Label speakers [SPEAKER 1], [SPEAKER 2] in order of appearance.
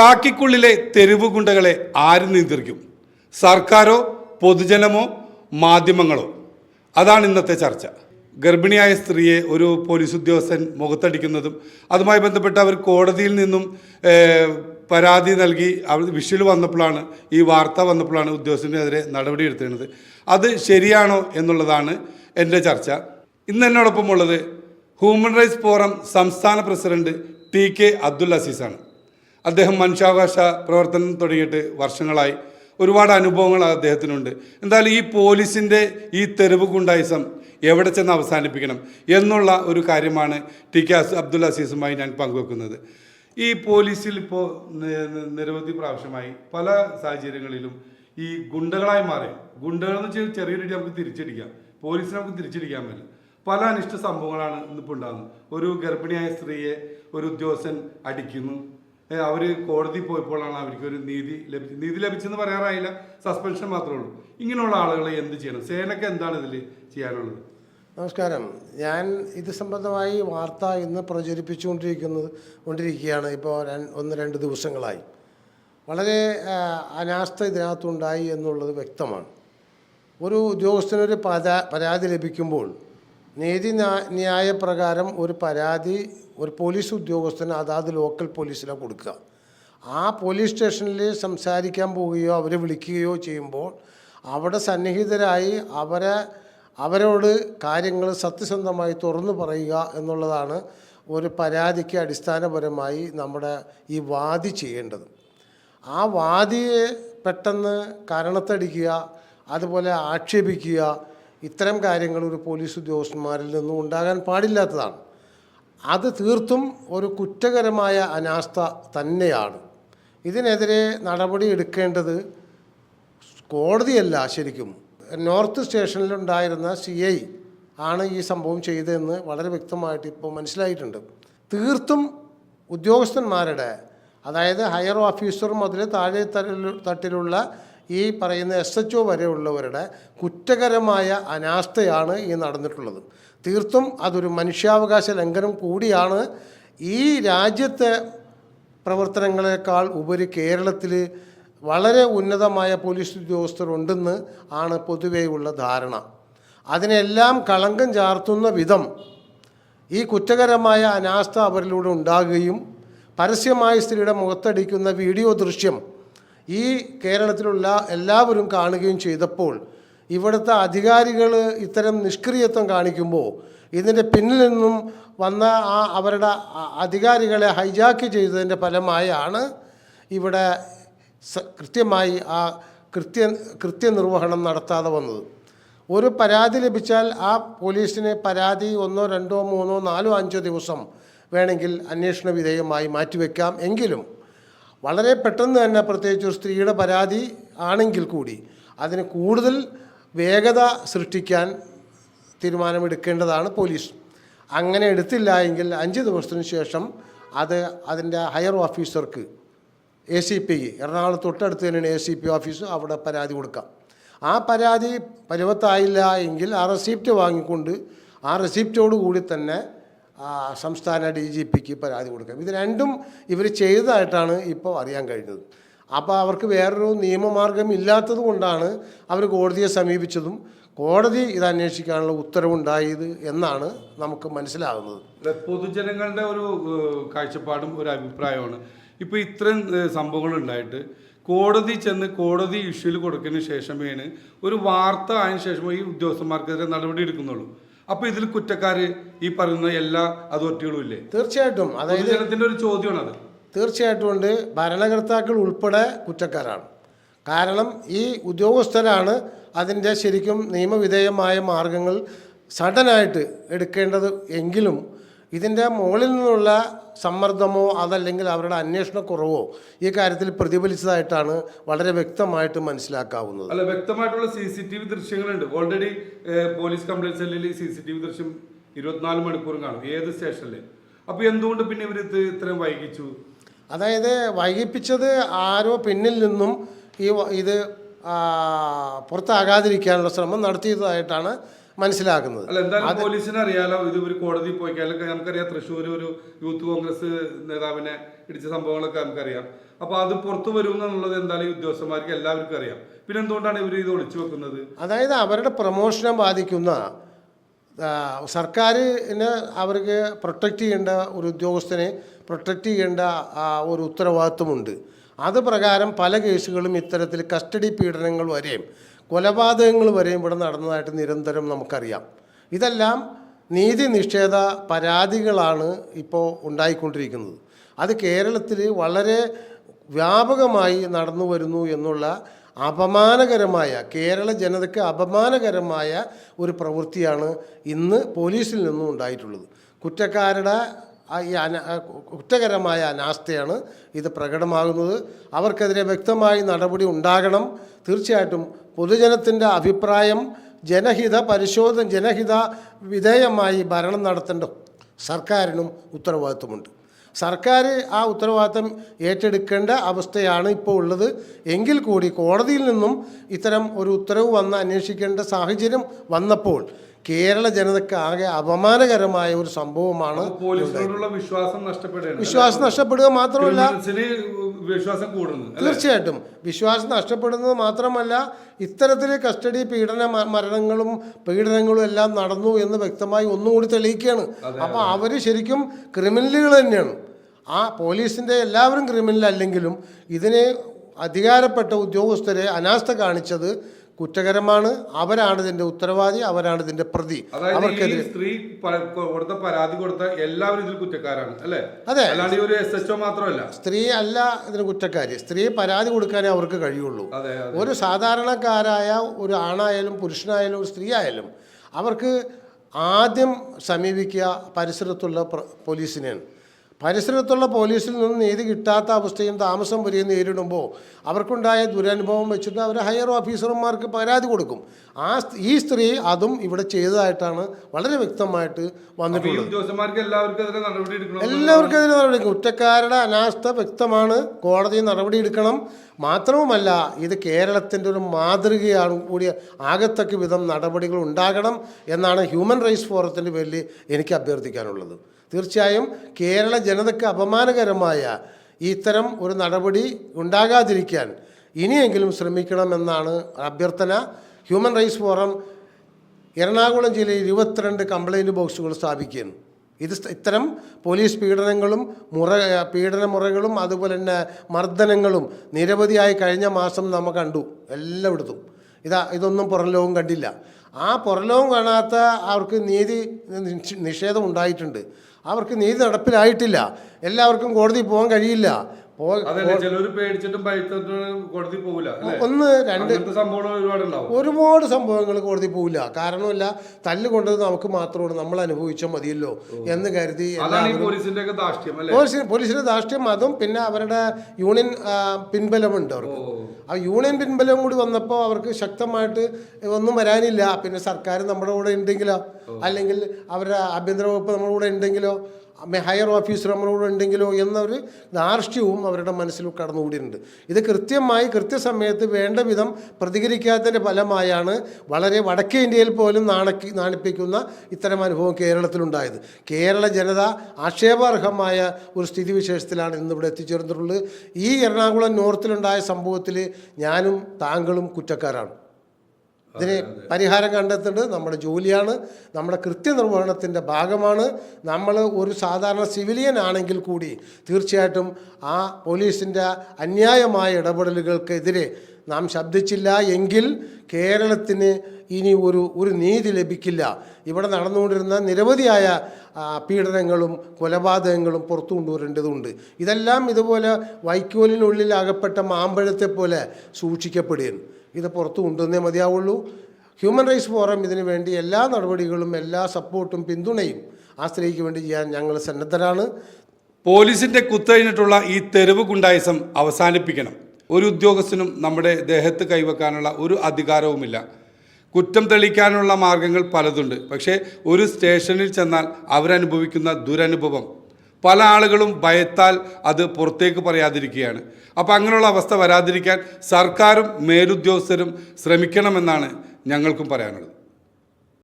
[SPEAKER 1] കാക്കിക്കുള്ളിലെ തെരുവ് ഗുണ്ടകളെ ആര് നിയന്ത്രിക്കും? സർക്കാരോ പൊതുജനമോ മാധ്യമങ്ങളോ? അതാണ് ഇന്നത്തെ ചർച്ച. ഗർഭിണിയായ സ്ത്രീയെ ഒരു പോലീസ് ഉദ്യോഗസ്ഥൻ മുഖത്തടിക്കുന്നതും അതുമായി ബന്ധപ്പെട്ട് അവർ കോടതിയിൽ നിന്നും പരാതി നൽകി അവർ വിഷ്വൽ വന്നപ്പോഴാണ് ഈ വാർത്ത വന്നപ്പോഴാണ് ഉദ്യോഗസ്ഥനെതിരെ നടപടി എടുത്തിരുന്നത്. അത് ശരിയാണോ എന്നുള്ളതാണ് എന്റെ ചർച്ച. ഇന്ന് എന്നോടൊപ്പം ഉള്ളത് ഹ്യൂമൻ റൈറ്റ്സ് ഫോറം സംസ്ഥാന പ്രസിഡന്റ് ടി കെ അബ്ദുൽ അസീസാണ്. അദ്ദേഹം മനുഷ്യാവകാശ പ്രവർത്തനം തുടങ്ങിയിട്ട് വർഷങ്ങളായി ഒരുപാട് അനുഭവങ്ങൾ അദ്ദേഹത്തിനുണ്ട്. എന്തായാലും ഈ പോലീസിന്റെ ഈ തെരുവ് ഗുണ്ടായിസം എവിടെ ചെന്ന് അവസാനിപ്പിക്കണം എന്നുള്ള ഒരു കാര്യമാണ് ടി കെ അബ്ദുൽ അസീസുമായി ഞാൻ പങ്കുവെക്കുന്നത്. ഈ പോലീസിൽ ഇപ്പോൾ നിരവധി പ്രാവശ്യമായി പല സാഹചര്യങ്ങളിലും ഈ ഗുണ്ടകളായി മാറി. ഗുണ്ടകൾ എന്ന് വെച്ചാൽ ചെറിയൊരു നമുക്ക് തിരിച്ചടിക്കാം. പോലീസിനെ നമുക്ക് തിരിച്ചടിക്കാൻ പറ്റില്ല. പല അനിഷ്ട സംഭവങ്ങളാണ് ഇന്നിപ്പോൾ ഉണ്ടാകുന്നത്. ഒരു ഗർഭിണിയായ സ്ത്രീയെ ഒരു ഉദ്യോഗസ്ഥൻ അടിക്കുന്നു. ഏ, അവർ കോടതി പോയപ്പോഴാണ് അവർക്ക് ഒരു നീതി ലഭിച്ചത്. നീതി ലഭിച്ചെന്ന് പറയാറായില്ല. സസ്പെൻഷൻ മാത്രമേ ഉള്ളൂ. ഇങ്ങനെയുള്ള ആളുകളെ എന്ത് ചെയ്യണം? സേനക്ക് എന്താണ് ഇതിൽ ചെയ്യാനുള്ളത്?
[SPEAKER 2] നമസ്കാരം. ഞാൻ ഇത് സംബന്ധമായി വാർത്ത ഇന്ന് പ്രചരിപ്പിച്ചുകൊണ്ടിരിക്കുന്നത് കൊണ്ടിരിക്കുകയാണ് ഇപ്പോൾ ഒന്ന് രണ്ട് ദിവസങ്ങളായി. വളരെ അനാസ്ഥ ഇതിനകത്തുണ്ടായി എന്നുള്ളത് വ്യക്തമാണ്. ഒരു ഉദ്യോഗസ്ഥനൊരു പരാ പരാതി ലഭിക്കുമ്പോൾ നീതി ന്യായ ന്യായപ്രകാരം ഒരു പരാതി ഒരു പോലീസ് ഉദ്യോഗസ്ഥന് അതാത് ലോക്കൽ പോലീസിനെ കൊടുക്കുക. ആ പോലീസ് സ്റ്റേഷനിൽ സംസാരിക്കാൻ പോവുകയോ അവരെ വിളിക്കുകയോ ചെയ്യുമ്പോൾ അവിടെ സന്നിഹിതരായി അവരെ അവരോട് കാര്യങ്ങൾ സത്യസന്ധമായി തുറന്നു പറയുക എന്നുള്ളതാണ് ഒരു പരാതിക്ക് അടിസ്ഥാനപരമായി നമ്മുടെ ഈ വാദി ചെയ്യേണ്ടത്. ആ വാദിയെ പെട്ടെന്ന് കരണത്തടിക്കുക അതുപോലെ ആക്ഷേപിക്കുക ഇത്തരം കാര്യങ്ങൾ ഒരു പോലീസ് ഉദ്യോഗസ്ഥന്മാരിൽ നിന്നും ഉണ്ടാകാൻ പാടില്ലാത്തതാണ്. അത് തീർത്തും ഒരു കുറ്റകരമായ അനാസ്ഥ തന്നെയാണ്. ഇതിനെതിരെ നടപടി എടുക്കേണ്ടത് കോടതിയല്ല ശരിക്കും. നോർത്ത് സ്റ്റേഷനിലുണ്ടായിരുന്ന സി ഐ ആണ് ഈ സംഭവം ചെയ്തതെന്ന് വളരെ വ്യക്തമായിട്ട് ഇപ്പോൾ മനസ്സിലായിട്ടുണ്ട്. തീർത്തും ഉദ്യോഗസ്ഥന്മാരുടെ അതായത് ഹയർ ഓഫീസർ മുതൽ താഴെ തട്ടിലു- തട്ടിലുള്ള ഈ പറയുന്ന എസ് എച്ച് ഒ വരെയുള്ളവരുടെ കുറ്റകരമായ അനാസ്ഥയാണ് ഈ നടന്നിട്ടുള്ളത്. തീർത്തും അതൊരു മനുഷ്യാവകാശ ലംഘനം കൂടിയാണ്. ഈ രാജ്യത്തെ പ്രവർത്തനങ്ങളെക്കാൾ ഉപരി കേരളത്തിൽ വളരെ ഉന്നതമായ പോലീസ് ഉദ്യോഗസ്ഥരുണ്ടെന്ന് ആണ് പൊതുവെയുള്ള ധാരണ. അതിനെല്ലാം കളങ്കം ചാർത്തുന്ന വിധം ഈ കുറ്റകരമായ അനാസ്ഥ അവരിലൂടെ ഉണ്ടാകുകയും പരസ്യമായി സ്ത്രീയുടെ മുഖത്തടിക്കുന്ന വീഡിയോ ദൃശ്യം ഈ കേരളത്തിലുള്ള എല്ലാവരും കാണുകയും ചെയ്തപ്പോൾ ഇവിടുത്തെ അധികാരികൾ ഇത്തരം നിഷ്ക്രിയത്വം കാണിക്കുമ്പോൾ ഇതിന്റെ പിന്നിൽ നിന്നും വന്ന ആ അവരുടെ അധികാരികളെ ഹൈജാക്ക് ചെയ്തതിന്റെ ഫലമായാണ് ഇവിടെ കൃത്യമായി ആ കൃത്യ കൃത്യനിർവഹണം നടത്താതെ വന്നത്. ഒരു പരാതി ലഭിച്ചാൽ ആ പോലീസിന് പരാതി ഒന്നോ രണ്ടോ മൂന്നോ നാലോ അഞ്ചോ ദിവസം വേണമെങ്കിൽ അന്വേഷണ വിധേയമായി മാറ്റിവെക്കാം. എങ്കിലും വളരെ പെട്ടെന്ന് തന്നെ പ്രത്യേകിച്ച് ഒരു സ്ത്രീയുടെ പരാതി ആണെങ്കിൽ കൂടി അതിന് കൂടുതൽ വേഗത സൃഷ്ടിക്കാൻ തീരുമാനമെടുക്കേണ്ടതാണ് പോലീസ്. അങ്ങനെ എടുത്തില്ല എങ്കിൽ അഞ്ച് ദിവസത്തിന് ശേഷം അത് അതിന്റെ ഹയർ ഓഫീസർക്ക് എ സി പി എറണാകുളത്ത് തൊട്ടടുത്ത് തന്നെയാണ് എ സി പി ഓഫീസ് അവിടെ പരാതി കൊടുക്കാം. ആ പരാതി പരുവത്തായില്ല എങ്കിൽ ആ റെസിപ്റ്റ് വാങ്ങിക്കൊണ്ട് ആ റെസിപ്റ്റോട് കൂടി തന്നെ സംസ്ഥാന ഡി ജി പിക്ക് പരാതി കൊടുക്കാം. ഇത് രണ്ടും ഇവർ ചെയ്തതായിട്ടാണ് ഇപ്പോൾ അറിയാൻ കഴിഞ്ഞത്. അപ്പോൾ അവർക്ക് വേറൊരു നിയമമാർഗം ഇല്ലാത്തത് കൊണ്ടാണ് അവർ കോടതിയെ സമീപിച്ചതും കോടതി ഇത് അന്വേഷിക്കാനുള്ള ഉത്തരവുണ്ടായത് എന്നാണ് നമുക്ക് മനസ്സിലാകുന്നത്.
[SPEAKER 1] പൊതുജനങ്ങളുടെ ഒരു കാഴ്ചപ്പാടും ഒരു അഭിപ്രായമാണ് ഇപ്പോൾ ഇത്രയും സംഭവങ്ങൾ ഉണ്ടായിട്ട് കോടതി ചെന്ന് കോടതി ഇഷ്യൂയിൽ കൊടുക്കുന്നതിന് ശേഷമേണ് ഒരു വാർത്ത ആയതിനു ശേഷമേ ഈ ഉദ്യോഗസ്ഥന്മാർക്കെതിരെ നടപടി എടുക്കുന്നുള്ളൂ. അപ്പോൾ ഇതിൽ കുറ്റക്കാര് ഈ പറയുന്ന എല്ലാ അതോറിറ്റികളും ഇല്ലേ?
[SPEAKER 2] തീർച്ചയായിട്ടും. അതായത്
[SPEAKER 1] ജനത്തിന്റെ ഒരു ചോദ്യമാണ് അത്
[SPEAKER 2] തീർച്ചയായിട്ടും ഉണ്ട്. ഭരണകർത്താക്കൾ ഉൾപ്പെടെ കുറ്റക്കാരാണ്. കാരണം ഈ ഉദ്യോഗസ്ഥരാണ് അതിന്റെ ശരിക്കും നിയമവിധേയമായ മാർഗങ്ങൾ സഡനായിട്ട് എടുക്കേണ്ടത് എങ്കിലും ഇതിന്റെ മുകളിൽ നിന്നുള്ള സമ്മർദ്ദമോ അതല്ലെങ്കിൽ അവരുടെ അന്വേഷണക്കുറവോ ഈ കാര്യത്തിൽ പ്രതിഫലിച്ചതായിട്ടാണ് വളരെ വ്യക്തമായിട്ട് മനസ്സിലാക്കാവുന്നത്.
[SPEAKER 1] അല്ല വ്യക്തമായിട്ടുള്ള സി സി ടി വി ദൃശ്യങ്ങളുണ്ട്. ഓൾറെഡി പോലീസ് കംപ്ലൈന്റ് സെല്ലിൽ സി സി ടി വി ദൃശ്യം ഇരുപത്തിനാല് മണിക്കൂറും കാണും ഏത് സ്റ്റേഷനിൽ അപ്പോൾ എന്തുകൊണ്ട് പിന്നെ ഇവർ ഇത് ഇത്രയും വൈകിച്ചു?
[SPEAKER 2] അതായത് വൈകിപ്പിച്ചത് ആരോ പിന്നിൽ നിന്നും ഈ ഇത് പുറത്താകാതിരിക്കാനുള്ള ശ്രമം നടത്തിയതായിട്ടാണ് മനസ്സിലാക്കുന്നത്.
[SPEAKER 1] പോലീസിന് അറിയാലോ ഇത് ഒരു കോടതി പോയി നമുക്കറിയാം തൃശ്ശൂർ ഒരു യൂത്ത് കോൺഗ്രസ് നേതാവിനെ ഇടിച്ച സംഭവങ്ങളൊക്കെ നമുക്കറിയാം. അപ്പൊ അത് പുറത്തു വരും എന്നുള്ളത് എന്തായാലും ഈ ഉദ്യോഗസ്ഥന്മാർക്ക് എല്ലാവർക്കും അറിയാം. പിന്നെ എന്തുകൊണ്ടാണ് ഇവർ ഇത് ഒളിച്ചു വെക്കുന്നത്?
[SPEAKER 2] അതായത് അവരുടെ പ്രമോഷനെ ബാധിക്കുന്ന സർക്കാരിനെ അവർക്ക് പ്രൊട്ടക്റ്റ് ചെയ്യേണ്ട ഒരു ഉദ്യോഗസ്ഥനെ പ്രൊട്ടക്റ്റ് ചെയ്യേണ്ട ഒരു ഉത്തരവാദിത്വമുണ്ട്. അത് പ്രകാരം പല കേസുകളും ഇത്തരത്തിൽ കസ്റ്റഡി പീഡനങ്ങൾ വരെയും കൊലപാതകങ്ങൾ വരെ ഇവിടെ നടന്നതായിട്ട് നിരന്തരം നമുക്കറിയാം. ഇതെല്ലാം നീതി നിഷേധ പരാതികളാണ് ഇപ്പോൾ ഉണ്ടായിക്കൊണ്ടിരിക്കുന്നത്. അത് കേരളത്തിൽ വളരെ വ്യാപകമായി നടന്നു വരുന്നു എന്നുള്ള അപമാനകരമായ കേരള ജനതയ്ക്ക് അപമാനകരമായ ഒരു പ്രവൃത്തിയാണ് ഇന്ന് പോലീസിൽ നിന്നും ഉണ്ടായിട്ടുള്ളത്. കുറ്റക്കാരുടെ ഈ അന കുറ്റകരമായ അനാസ്ഥയാണ് ഇത് പ്രകടമാകുന്നത്. അവർക്കെതിരെ വ്യക്തമായി നടപടി ഉണ്ടാകണം. തീർച്ചയായിട്ടും പൊതുജനത്തിന്റെ അഭിപ്രായം ജനഹിത പരിശോധന ജനഹിത വിധേയമായി ഭരണം നടത്തേണ്ട സർക്കാരിനും ഉത്തരവാദിത്വമുണ്ട്. സർക്കാർ ആ ഉത്തരവാദിത്തം ഏറ്റെടുക്കേണ്ട അവസ്ഥയാണ് ഇപ്പോൾ ഉള്ളത്. എങ്കിൽ കൂടി കോടതിയിൽ നിന്നും ഇത്തരം ഒരു ഉത്തരവ് വന്ന് അന്വേഷിക്കേണ്ട സാഹചര്യം വന്നപ്പോൾ കേരള ജനതയ്ക്ക് ആകെ അപമാനകരമായ ഒരു സംഭവമാണ്
[SPEAKER 1] വിശ്വാസം
[SPEAKER 2] വിശ്വാസം നഷ്ടപ്പെടുക മാത്രമല്ല
[SPEAKER 1] വിശ്വാസം?
[SPEAKER 2] തീർച്ചയായിട്ടും. വിശ്വാസം നഷ്ടപ്പെടുന്നത് മാത്രമല്ല ഇത്തരത്തിൽ കസ്റ്റഡി പീഡന മരണങ്ങളും പീഡനങ്ങളും എല്ലാം നടന്നു എന്ന് വ്യക്തമായി ഒന്നുകൂടി തെളിയിക്കുകയാണ്. അപ്പോൾ അവർ ശരിക്കും ക്രിമിനലുകൾ തന്നെയാണ്. ആ പോലീസിന്റെ എല്ലാവരും ക്രിമിനൽ അല്ലെങ്കിലും ഇതിനെ അധികാരപ്പെട്ട ഉദ്യോഗസ്ഥരെ അനാസ്ഥ കാണിച്ചത് കുറ്റകരമാണ്. അവരാണ് ഇതിന്റെ ഉത്തരവാദി അവരാണ് ഇതിന്റെ പ്രതി. അവർക്കെതിരെ
[SPEAKER 1] സ്ത്രീ കൊടുത്ത പരാതി കൊടുത്ത എല്ലാവരും ഇതിൽ കുറ്റക്കാരാണ് അല്ലേ?
[SPEAKER 2] അതെ.
[SPEAKER 1] അല്ലാണ്ട് ഒരു എസ് എച്ച് മാത്രമല്ല.
[SPEAKER 2] സ്ത്രീ അല്ല ഇതിന് കുറ്റക്കാരി. സ്ത്രീ പരാതി കൊടുക്കാനേ അവർക്ക് കഴിയുള്ളൂ. ഒരു സാധാരണക്കാരായ ഒരു ആണായാലും പുരുഷനായാലും ഒരു സ്ത്രീ ആയാലും അവർക്ക് ആദ്യം സമീപിക്കുക പരിസരത്തുള്ള പ്ര- പോലീസിനെയാണ്. പരിസരത്തുള്ള പോലീസിൽ നിന്ന് നീതി കിട്ടാത്ത അവസ്ഥയും താമസം വരികയും നേരിടുമ്പോൾ അവർക്കുണ്ടായ ദുരനുഭവം വെച്ചിട്ട് അവർ ഹയർ ഓഫീസർമാർക്ക് പരാതി കൊടുക്കും. ആ ഈ സ്ത്രീ അതും ഇവിടെ ചെയ്തതായിട്ടാണ് വളരെ വ്യക്തമായിട്ട് വന്നിട്ടുള്ളത്.
[SPEAKER 1] എല്ലാവർക്കും എതിരെ നടപടി
[SPEAKER 2] എല്ലാവർക്കും അതിന് നടപടി കുറ്റക്കാരുടെ അനാസ്ഥ വ്യക്തമാണ്. കോടതി നടപടി എടുക്കണം. മാത്രവുമല്ല ഇത് കേരളത്തിന്റെ ഒരു മാതൃകയാണ് കൂടി ആകത്തക്ക വിധം നടപടികൾ ഉണ്ടാകണം എന്നാണ് ഹ്യൂമൻ റൈറ്റ്സ് ഫോറത്തിന്റെ പേരിൽ എനിക്ക് അഭ്യർത്ഥിക്കാനുള്ളത്. തീർച്ചയായും കേരള ജനതയ്ക്ക് അപമാനകരമായ ഇത്തരം ഒരു നടപടി ഉണ്ടാകാതിരിക്കാൻ ഇനിയെങ്കിലും ശ്രമിക്കണമെന്നാണ് അഭ്യർത്ഥന. ഹ്യൂമൻ റൈറ്റ്സ് ഫോറം എറണാകുളം ജില്ലയിൽ ഇരുപത്തിരണ്ട് കംപ്ലൈന്റ് ബോക്സുകൾ സ്ഥാപിക്കുന്നു. ഇത് ഇത്തരം പോലീസ് പീഡനങ്ങളും മുറ പീഡന മുറകളും അതുപോലെ തന്നെ മർദ്ദനങ്ങളും നിരവധിയായി കഴിഞ്ഞ മാസം നമ്മൾ കണ്ടു. എല്ലായിടത്തും. ഇതാ ഇതൊന്നും പുറലോകം കണ്ടില്ല. ആ പുറലോകം കാണാത്ത അവർക്ക് നീതി നിഷേധം ഉണ്ടായിട്ടുണ്ട്. അവർക്ക് നീതി നടപ്പിലായിട്ടില്ല. എല്ലാവർക്കും കോടതി പോകാൻ കഴിയില്ല. ഒന്ന് രണ്ട് ഒരുപാട് സംഭവങ്ങൾ കോടതി പോവില്ല കാരണമില്ല തല്ലുകൊണ്ടത് നമുക്ക് മാത്രമാണ് നമ്മൾ അനുഭവിച്ചാൽ മതിയല്ലോ എന്ന് കരുതി
[SPEAKER 1] പോലീസിന്റെ ദാഷ്ട്യം
[SPEAKER 2] ധാർഷ്ട്യം അതും പിന്നെ അവരുടെ യൂണിയൻ പിൻബലമുണ്ട് അവർക്ക്. ആ യൂണിയൻ പിൻബലം കൂടി വന്നപ്പോൾ അവർക്ക് ശക്തമായിട്ട് ഒന്നും വരാനില്ല. പിന്നെ സർക്കാർ നമ്മുടെ കൂടെ ഉണ്ടെങ്കിലോ? അല്ലെങ്കിൽ അവരുടെ ആഭ്യന്തര വകുപ്പ് നമ്മുടെ കൂടെ ഉണ്ടെങ്കിലോ? ഹയർ ഓഫീസർ നമ്മളോട് ഉണ്ടെങ്കിലോ എന്നൊരു ധാർഷ്ട്യവും അവരുടെ മനസ്സിൽ കടന്നുകൂടിയിട്ടുണ്ട്. ഇത് കൃത്യമായി കൃത്യസമയത്ത് വേണ്ട വിധം പ്രതികരിക്കാത്തതിന്റെ ഫലമായാണ് വളരെ വടക്കേ ഇന്ത്യയിൽ പോലും നാണക്കി നാണിപ്പിക്കുന്ന ഇത്തരം അനുഭവം കേരളത്തിലുണ്ടായത്. കേരള ജനത ആക്ഷേപാർഹമായ ഒരു സ്ഥിതിവിശേഷത്തിലാണ് ഇന്നിവിടെ എത്തിച്ചേർന്നിട്ടുള്ളത്. ഈ എറണാകുളം നോർത്തിലുണ്ടായ സംഭവത്തിൽ ഞാനും താങ്കളും കുറ്റക്കാരാണ്. ഇതിന് പരിഹാരം കണ്ടെത്തേണ്ടത് നമ്മുടെ ജോലിയാണ് നമ്മുടെ കൃത്യനിർവഹണത്തിന്റെ ഭാഗമാണ്. നമ്മൾ ഒരു സാധാരണ സിവിലിയൻ ആണെങ്കിൽ കൂടി തീർച്ചയായിട്ടും ആ പോലീസിന്റെ അന്യായമായ ഇടപെടലുകൾക്കെതിരെ നാം ശബ്ദിച്ചില്ല എങ്കിൽ കേരളത്തിന് ഇനി ഒരു ഒരു നീതി ലഭിക്കില്ല. ഇവിടെ നടന്നുകൊണ്ടിരുന്ന നിരവധിയായ പീഡനങ്ങളും കൊലപാതകങ്ങളും പുറത്തു കൊണ്ടുവരേണ്ടതുണ്ട്. ഇതെല്ലാം ഇതുപോലെ വൈക്കോലിനുള്ളിൽ അകപ്പെട്ട മാമ്പഴത്തെ പോലെ സൂക്ഷിക്കപ്പെടുകയാണ്. ഇത് പുറത്തു കൊണ്ടുവന്നേ മതിയാവുള്ളൂ. ഹ്യൂമൻ റൈറ്റ്സ് ഫോറം ഇതിനു വേണ്ടി എല്ലാ നടപടികളും എല്ലാ സപ്പോർട്ടും പിന്തുണയും ആ സ്ത്രീക്ക് വേണ്ടി ചെയ്യാൻ ഞങ്ങൾ സന്നദ്ധരാണ്.
[SPEAKER 1] പോലീസിന്റെ കുത്തഴിഞ്ഞിട്ടുള്ള ഈ തെരുവ് ഗുണ്ടായിസം അവസാനിപ്പിക്കണം. ഒരു ഉദ്യോഗസ്ഥനും നമ്മുടെ ദേഹത്ത് കൈവെക്കാനുള്ള ഒരു അധികാരവുമില്ല. കുറ്റം തെളിക്കാനുള്ള മാർഗങ്ങൾ പലതുണ്ട്. പക്ഷേ ഒരു സ്റ്റേഷനിൽ ചെന്നാൽ അവരനുഭവിക്കുന്ന ദുരനുഭവം പല ആളുകളും ഭയത്താൽ അത് പുറത്തേക്ക് പറയാതിരിക്കുകയാണ്. അപ്പോൾ അങ്ങനെയുള്ള അവസ്ഥ വരാതിരിക്കാൻ സർക്കാരും മേലുദ്യോഗസ്ഥരും ശ്രമിക്കണമെന്നാണ് ഞങ്ങൾക്കും പറയാനുള്ളത്.